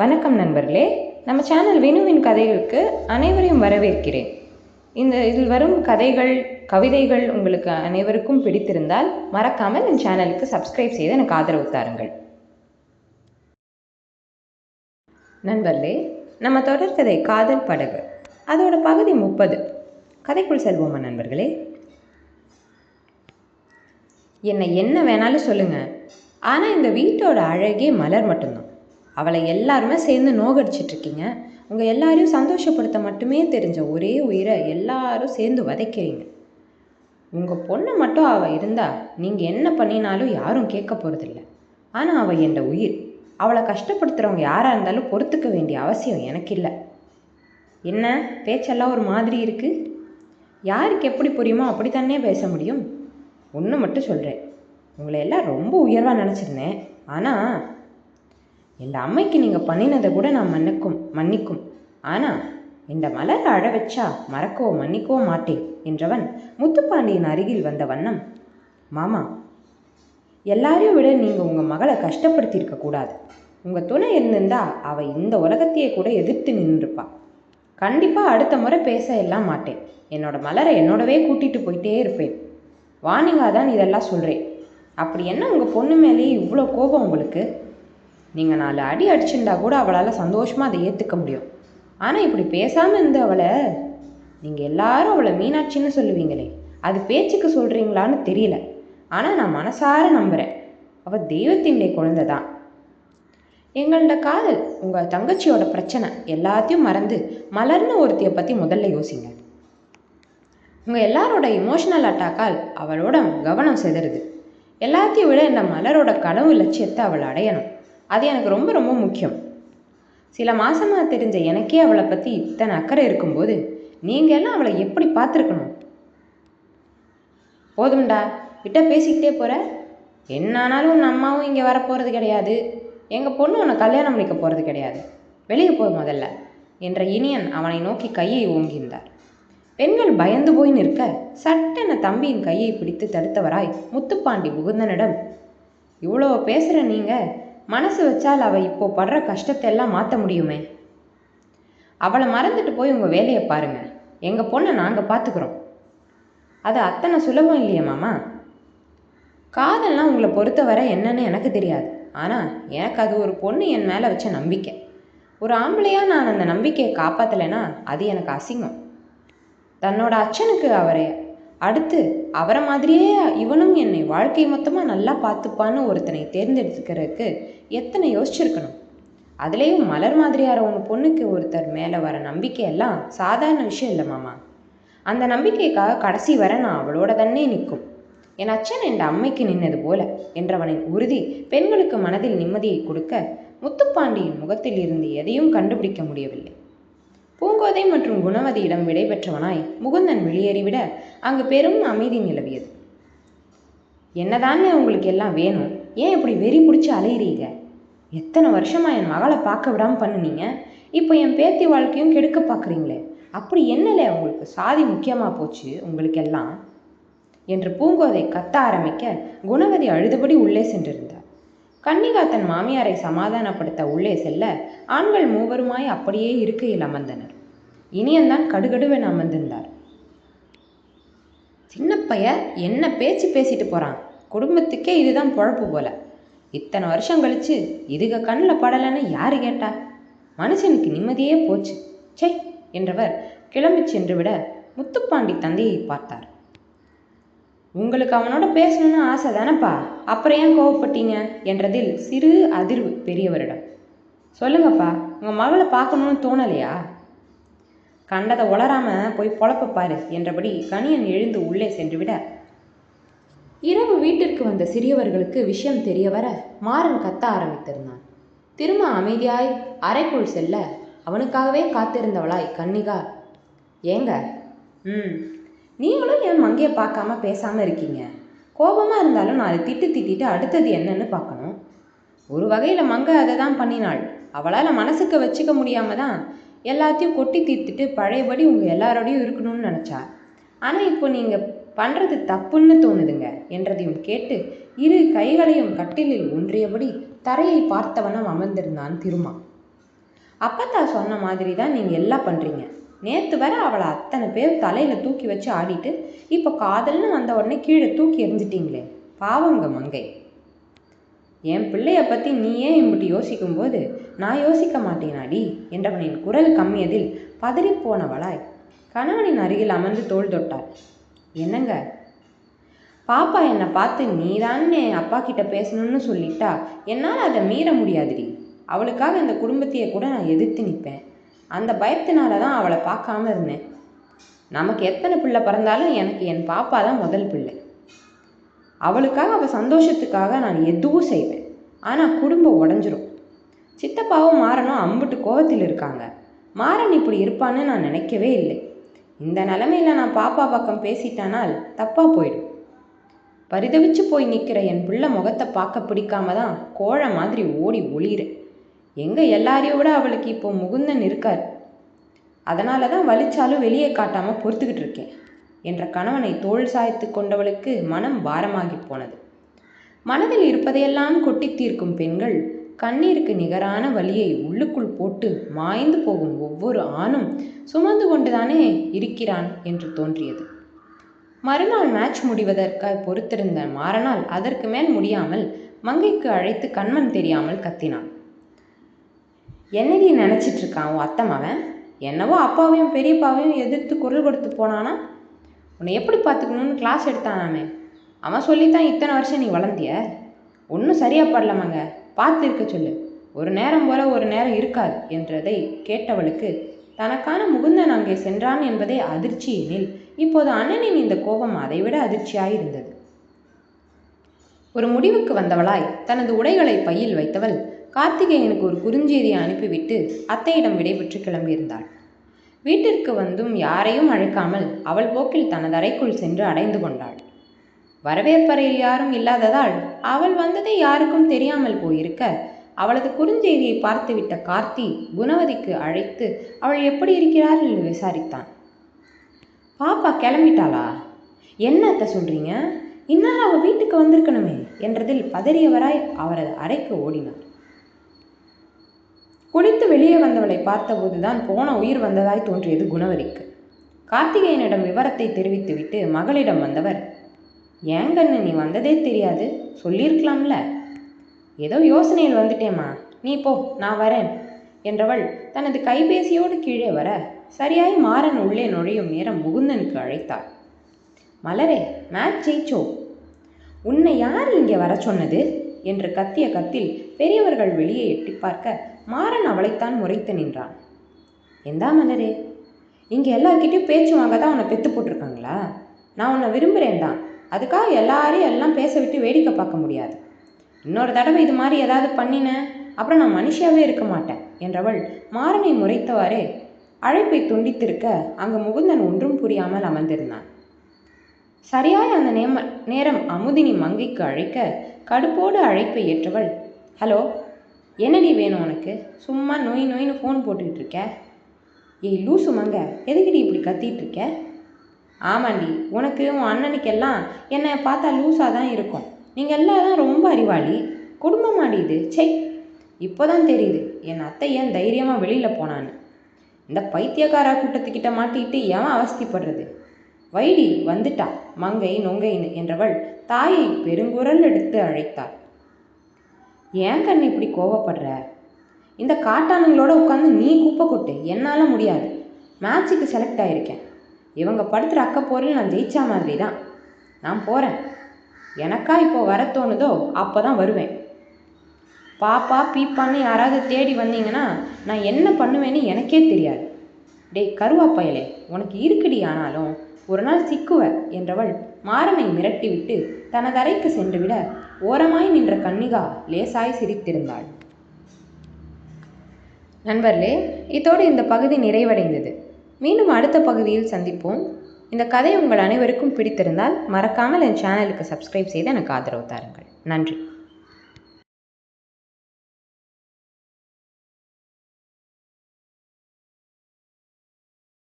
வணக்கம் நண்பர்களே. நம்ம சேனல் வினுவின் கதைகளுக்கு அனைவரையும் வரவேற்கிறேன். இந்த இதில் வரும் கதைகள் கவிதைகள் உங்களுக்கு அனைவருக்கும் பிடித்திருந்தால் மறக்காமல் என் சேனலுக்கு சப்ஸ்கிரைப் செய்து எனக்கு ஆதரவு தாருங்கள். நண்பர்களே நம்ம தொடர்கதை காதல் படகு. அதோட பகுதி முப்பது. கதைக்குள் செல்வோமா நண்பர்களே? என்னை என்ன வேணாலும் சொல்லுங்க. ஆனால் இந்த வீட்டோட அழகே மலர் மட்டும்தான். அவளை எல்லாருமே சேர்ந்து நோகடிச்சிட்டு இருக்கீங்க உங்கள் எல்லாரையும் சந்தோஷப்படுத்த மட்டுமே தெரிஞ்ச ஒரே உயிரை எல்லாரும் சேர்ந்து வதைக்கிறீங்க. உங்கள் பொண்ணு மட்டும் அவள் இருந்தா நீங்கள் என்ன பண்ணினாலும் யாரும் கேட்க போகிறதில்ல ஆனால் அவள் என் உயிர் அவளை கஷ்டப்படுத்துகிறவங்க யாராக இருந்தாலும் பொறுத்துக்க வேண்டிய அவசியம் எனக்கு இல்லை என்ன? பேச்செல்லாம் ஒரு மாதிரி இருக்குது யாருக்கு எப்படி புரியுமோ அப்படி தானே பேச முடியும்? ஒன்று மட்டும் சொல்கிறேன் உங்களை எல்லாம் ரொம்ப உயர்வாக நினச்சிருந்தேன். ஆனால் என் அம்மைக்கு நீங்கள் பண்ணினதை கூட நான் மன்னிக்கும் மன்னிக்கும். ஆனால் இந்த மலரை அழ வச்சா மறக்கவோ மன்னிக்கவோ மாட்டேன் என்றவன் முத்துப்பாண்டியின் அருகில் வந்த வண்ணம். மாமா எல்லாரையும் விட நீங்கள் உங்கள் மகளை கஷ்டப்படுத்தியிருக்க கூடாது. உங்கள் துணை இருந்திருந்தா அவள் இந்த உலகத்தையே கூட எதிர்த்து நின்றுப்பா. கண்டிப்பாக அடுத்த முறை பேச எல்லாம் மாட்டேன். என்னோட மலரை என்னோடவே கூட்டிகிட்டு போயிட்டே இருப்பேன். வாணிங்கா தான் இதெல்லாம் சொல்கிறேன் அப்படி என்ன உங்கள் பொண்ணு மேலேயே இவ்வளோ கோபம் உங்களுக்கு? நீங்கள் நாலு அடி அடிச்சுருந்தா கூட அவளால் சந்தோஷமாக அதை ஏற்றுக்க முடியும். ஆனால் இப்படி பேசாமல் இருந்து அவளை நீங்கள் எல்லாரும் அவளை மீனாட்சின்னு சொல்லுவீங்களே அது பேச்சுக்கு சொல்கிறீங்களான்னு தெரியல. ஆனால் நான் மனசார நம்புகிறேன் அவள் தெய்வத்தினுடைய குழந்தை தான் எங்களோட காதல் உங்கள் தங்கச்சியோட பிரச்சனை எல்லாத்தையும் மறந்து மலர்னு ஒருத்தியை பற்றி முதல்ல யோசிங்க. உங்கள் எல்லாரோட இமோஷனல் அட்டாக்கால் அவளோட கவனம் செதறுது. எல்லாத்தையும் விட இந்த மலரோட கனவு லட்சியத்தை அவள் அடையணும். அது எனக்கு ரொம்ப ரொம்ப முக்கியம். சில மாதமாக தெரிஞ்ச எனக்கே அவளை பற்றி இத்தனை அக்கறை இருக்கும்போது நீங்கள் எல்லாம் அவளை எப்படி பார்த்துருக்கணும்? போதும்டா கிட்ட பேசிக்கிட்டே போகிற என்ன ஆனாலும் உன் அம்மாவும் இங்கே வரப்போகிறது கிடையாது. எங்கள் பொண்ணு உன்னை கல்யாணம் பண்ணிக்க போகிறது கிடையாது. வெளியே போ முதல்ல என்ற இனியன் அவனை நோக்கி கையை ஓங்கியிருந்தார். பெண்கள் பயந்து போய் நிற்க சட்டென தம்பியின் கையை பிடித்து தடுத்தவராய் முத்துப்பாண்டி முகுந்தனிடம் இவ்வளோ பேசுகிற நீங்கள் மனசு வச்சால் அவள் இப்போ படுற கஷ்டத்தை எல்லாம் மாற்ற முடியுமே? அவளை மறந்துட்டு போய் உங்கள் வேலையை பாருங்க. எங்கள் பொண்ணை நாங்கள் பார்த்துக்குறோம் அது அத்தனை சுலபம் இல்லையே மாமா? காதல்லாம் உங்களை பொறுத்தவரை என்னன்னு எனக்கு தெரியாது. ஆனால் எனக்கு அது ஒரு பொண்ணு என் மேலே வச்ச நம்பிக்கை. ஒரு ஆம்பளையாக நான் அந்த நம்பிக்கையை காப்பாற்றலைன்னா அது எனக்கு அசிங்கம். தன்னோட அச்சனுக்கு அவரை அடுத்து அவரை மாதிரியே இவனும் என்னை வாழ்க்கை மொத்தமாக நல்லா பார்த்துப்பான்னு ஒருத்தனை தேர்ந்தெடுத்துக்கிறதுக்கு எத்தனை யோசிச்சிருக்கணும்? அதுலேயும் மலர் மாதிரியார உங்க பொண்ணுக்கு ஒருத்தர் மேலே வர நம்பிக்கையெல்லாம் சாதாரண விஷயம் இல்லை மாமா. அந்த நம்பிக்கைக்காக கடைசி வர நான் அவளோட தன்னே நிற்கும். என் அச்சன் என் அம்மைக்கு நின்னது போல என்றவனின் உறுதி பெண்களுக்கு மனதில் நிம்மதியை கொடுக்க முத்துப்பாண்டியின் முகத்தில் இருந்து எதையும் கண்டுபிடிக்க முடியவில்லை. பூங்கோதை மற்றும் குணவதியிடம் விடைபெற்றவனாய் முகுந்தன் வெளியேறிவிட அங்கு பெரும் அமைதி நிலவியது. என்னதானே உங்களுக்கு எல்லாம் வேணும்? ஏன் இப்படி வெறி பிடிச்சி அலையிறீங்க? எத்தனை வருஷமா என் மகளை பார்க்க விடாமல் பண்ணுனீங்க? இப்போ என் பேத்தி வாழ்க்கையும் கெடுக்க பார்க்குறீங்களே. அப்படி என்னலே உங்களுக்கு சாதி முக்கியமாக போச்சு உங்களுக்கு எல்லாம் என்று பூங்கோதை கத்த ஆரம்பிக்க குணவதி அழுதுபடி உள்ளே சென்றிருந்தார். கன்னிகா தன் மாமியாரை சமாதானப்படுத்த உள்ளே செல்ல ஆண்கள் மூவருமாய் அப்படியே இருக்கையில் அமர்ந்தனர். இனியன்தான் கடுகடுவென அமர்ந்திருந்தார். சின்னப்பைய என்ன பேச்சு பேசிட்டு போறான்? குடும்பத்துக்கே இதுதான் பொழப்பு போல. இத்தனை வருஷம் கழிச்சு இதுக கண்ணில் படலைன்னு யாரு கேட்டா? மனுஷனுக்கு நிம்மதியே போச்சு. சே என்றவர் கிளம்பி சென்று விட முத்துப்பாண்டி தந்தையை பார்த்தார். உங்களுக்கு அவனோட பேசணும்னு ஆசை தானப்பா? அப்புறம் ஏன் கோவப்பட்டீங்க? என்றதில் சிறு அதிர்வு பெரியவரிடம். சொல்லுங்கப்பா உங்கள் மகளை பார்க்கணும்னு தோணலையா? கண்டதை உளராம போய் பொழப்ப பாரு என்றபடி கணியன் எழுந்து உள்ளே சென்றுவிட. இரவு வீட்டிற்கு வந்த சிறியவர்களுக்கு விஷயம் தெரிய வர மாறன் கத்த ஆரம்பித்திருந்தான். திரும்ப அமைதியாய் அறைக்குள் செல்ல அவனுக்காகவே காத்திருந்தவளாய் கன்னிகா ஏங்க? ம் நீங்களும் என் மங்கையை பார்க்காம பேசாமல் இருக்கீங்க. கோபமாக இருந்தாலும் நான் அதை திட்டு திட்டிட்டு அடுத்தது என்னன்னு பார்க்கணும். ஒரு வகையில் மங்கை அதை தான் பண்ணினாள். அவளால் மனசுக்கு வச்சுக்க முடியாம தான் எல்லாத்தையும் கொட்டி தீர்த்துட்டு பழையபடி உங்கள் எல்லாரோடையும் இருக்கணும்னு நினச்சா. ஆனால் இப்போ நீங்கள் பண்ணுறது தப்புன்னு தோணுதுங்க என்றதையும் கேட்டு இரு கைகளையும் கட்டிலில் ஒன்றியபடி தரையை பார்த்தவனம் அமர்ந்திருந்தான் திருமா. அப்பத்தா சொன்ன மாதிரி தான் நீங்கள் எல்லாம் பண்ணுறீங்க நேற்று வர அவளை அத்தனை பேர் தலையில் தூக்கி வச்சு ஆடிட்டு இப்போ காதல்னு வந்த உடனே கீழே தூக்கி எறிஞ்சிட்டீங்களே. பாவங்க மங்கை. என் பிள்ளையை பற்றி நீ ஏன் இப்படி யோசிக்கும்போது நான் யோசிக்க மாட்டேனாடி என்றவனின் குரல் கம்மியதில் பதறிப்போனவளாய் கணவனின் அருகில் அமர்ந்து தோள் தொட்டாள். என்னங்க? பாப்பா என்னை பார்த்து நீதானே அப்பா கிட்ட பேசணும்னு சொல்லிட்டா என்னால் அதை மீற முடியாதுடி. அவளுக்காக இந்த குடும்பத்தையே கூட நான் எதிர்த்து நிற்பேன். அந்த பயத்தினால தான் அவளை பார்க்காம இருந்தேன். நமக்கு எத்தனை பிள்ளை பிறந்தாலும் எனக்கு என் பாப்பா தான் முதல் பிள்ளை. அவளுக்காக அவள் சந்தோஷத்துக்காக நான் எதுவும் செய்வேன். ஆனால் குடும்பம் உடஞ்சிரும். சித்தப்பாவும் மாறனும் அம்புட்டு கோவத்தில் இருக்காங்க. மாறன் இப்படி இருப்பான்னு நான் நினைக்கவே இல்லை. இந்த நிலமையில நான் பாப்பா பக்கம் பேசிட்டானால் தப்பாக போயிடும். பரிதவிச்சு போய் நிற்கிற என் புள்ள முகத்தை பார்க்க பிடிக்காம தான் கோழை மாதிரி ஓடி ஒளிகிறேன் எங்கே எல்லாரையும் விட அவளுக்கு இப்போ முகுந்தன் இருக்கார். அதனால தான் வலிச்சாலும் வெளியே காட்டாமல் பொறுத்துக்கிட்டு இருக்கேன். என்ற கணவனை தோல் சாய்த்து கொண்டவளுக்கு மனம் பாரமாகி போனது. மனதில் இருப்பதையெல்லாம் கொட்டி தீர்க்கும் பெண்கள் கண்ணீருக்கு நிகரான வலியை உள்ளுக்குள் போட்டு மாய்ந்து போகும் ஒவ்வொரு ஆணும் சுமந்து கொண்டுதானே இருக்கிறான் என்று தோன்றியது. மறுநாள் மேட்ச் முடிவதற்காக பொறுத்திருந்த மாறனால் அதற்கு மேல் முடியாமல் மங்கைக்கு அழைத்து கண்மன் தெரியாமல் கத்தினான். என்னடி நினச்சிட்டு இருக்கான் உன் அத்தை என்னவோ அப்பாவையும் பெரியப்பாவையும் எதிர்த்து குரல் கொடுத்து போனானா? உன்னை எப்படி பார்த்துக்கணும்னு கிளாஸ் எடுத்தானாமே அவன் சொல்லித்தான் இத்தனை வருஷம் நீ வளர்ந்திய. ஒன்றும் சரியாக படலமாங்க. பார்த்து இருக்க சொல்லு. ஒரு நேரம் போல ஒரு நேரம் இருக்காது என்றதை கேட்டவளுக்கு தனக்கான முகுந்தன் அங்கே சென்றான் என்பதே அதிர்ச்சி எனில் இப்போது அண்ணனின் இந்த கோபம் அதைவிட அதிர்ச்சியாயிருந்தது ஒரு முடிவுக்கு வந்தவளாய் தனது உடைகளை பையில் வைத்தவள் கார்த்திகேயனுக்கு ஒரு குறுஞ்செய்தியை அனுப்பிவிட்டு அத்தையிடம் விடைபெற்று கிளம்பியிருந்தாள். வீட்டிற்கு வந்தும் யாரையும் அழைக்காமல் அவள் போக்கில் தனது அறைக்குள் சென்று அடைந்து கொண்டாள். வரவேற்பறையில் யாரும் இல்லாததால் அவள் வந்தது யாருக்கும் தெரியாமல் போயிருக்க அவளது குறுஞ்செய்தியை பார்த்துவிட்ட கார்த்தி குணவதிக்கு அழைத்து அவள் எப்படி இருக்கிறாள் என்று விசாரித்தான். பாப்பா கிளம்பிட்டாளா? என்ன அத்தை சொல்றீங்க? இன்னால் அவள் வீட்டுக்கு வந்திருக்கணுமே என்றதில் பதறியவராய் அவரது அறைக்கு ஓடினார். குளித்து வெளியே வந்தவளை பார்த்தபோதுதான் போன உயிர் வந்ததாய் தோன்றியது குணவதிக்கு. கார்த்திகேயனிடம் விவரத்தை தெரிவித்துவிட்டு மகளிடம் வந்தவர் ஏங்கண்ணு நீ வந்ததே தெரியாது. சொல்லியிருக்கலாம்ல. ஏதோ யோசனையில் வந்துட்டேம்மா. நீ போ நான் வரேன் என்றவள் தனது கைபேசியோடு கீழே வர சரியாய் மாறன் உள்ளே நுழையும் நேரம் முகுந்தனுக்கு அழைத்தாள். மலரே மேட்ச் ஜெயிச்சோ? உன்னை யார் இங்கே வர சொன்னது? என்று கத்திய கத்தில் பெரியவர்கள் வெளியே எட்டி பார்க்க மாறன் அவளைத்தான் முறைத்து நின்றான். எந்தா மலரே இங்கே எல்லார்கிட்டயும் பேச்சு வாங்க தான் உன்னை பெத்து போட்டிருக்காங்களா? நான் உன்னை விரும்புகிறேன் தான் அதுக்காக எல்லாரையும் எல்லாம் பேச விட்டு வேடிக்கை பார்க்க முடியாது. இன்னொரு தடவை இது மாதிரி ஏதாவது பண்ணினேன் அப்புறம் நான் மனுஷியாவே இருக்க மாட்டேன் என்றவள் மாறனை முறைத்தவாறே அழைப்பை துண்டித்திருக்க அங்கு முகுந்தன் ஒன்றும் புரியாமல் அமர்ந்திருந்தான். சரியாய் அந்த நேம நேரம் அமுதினி மங்கைக்கு அழைக்க கடுப்போடு அழைப்பை ஏற்றவள் ஹலோ என்னடி வேணும் உனக்கு? சும்மா நோய் நொயின்னு ஃபோன் போட்டுக்கிட்டு இருக்க? ஏய் லூசு மங்க எதுக்குடி இப்படி கத்திட்டு இருக்க? ஆமாண்டி உனக்கு உன் அண்ணனுக்கெல்லாம் என்னை பார்த்தா லூஸாக தான் இருக்கும். நீங்கள் எல்லாம் ரொம்ப அறிவாளி. குடும்பமாடி இது. செய் இப்போ தான் தெரியுது. என் அத்தை ஏன் தைரியமாக வெளியில் போனான்னு. இந்த பைத்தியக்காரா கூட்டத்துக்கிட்ட மாட்டிக்கிட்டு ஏன் அவஸ்திப்படுறது? வைடி வந்துட்டா. மங்கை நொங்கைன்னு என்றவள் தாயை பெருங்குரல் எடுத்து அழைத்தாள். ஏன் கண் இப்படி கோவப்படுற? இந்த காட்டானுங்களோட உட்காந்து நீ குப்பை கொட்டு. என்னால் முடியாது. மேட்சுக்கு செலக்ட் ஆயிருக்கேன். இவங்க படுத்துகிற அக்க போரில் நான் ஜெயிச்சா மாதிரி தான் நான் போகிறேன் எனக்கா இப்போ வர தோணுதோ அப்போ தான் வருவேன். பாப்பா பீப்பான்னு யாராவது தேடி வந்தீங்கன்னா நான் என்ன பண்ணுவேன்னு எனக்கே தெரியாது. டேய் கருவா பயலே உனக்கு இருக்குடி ஆனாலும் ஒரு நாள் சிக்குவ என்றவள் மாறனை மிரட்டிவிட்டு தனது அறைக்கு சென்றுவிட ஓரமாய் நின்ற கன்னிகா லேசாய் சிரித்திருந்தாள். நண்பர்களே இதோடு இந்த பகுதி நிறைவடைந்தது. மீண்டும் அடுத்த பகுதியில் சந்திப்போம். இந்த கதை உங்கள் அனைவருக்கும் பிடித்திருந்தால் மறக்காமல் என் சேனலுக்கு சப்ஸ்கிரைப் செய்து எனக்கு ஆதரவு தாருங்கள். நன்றி.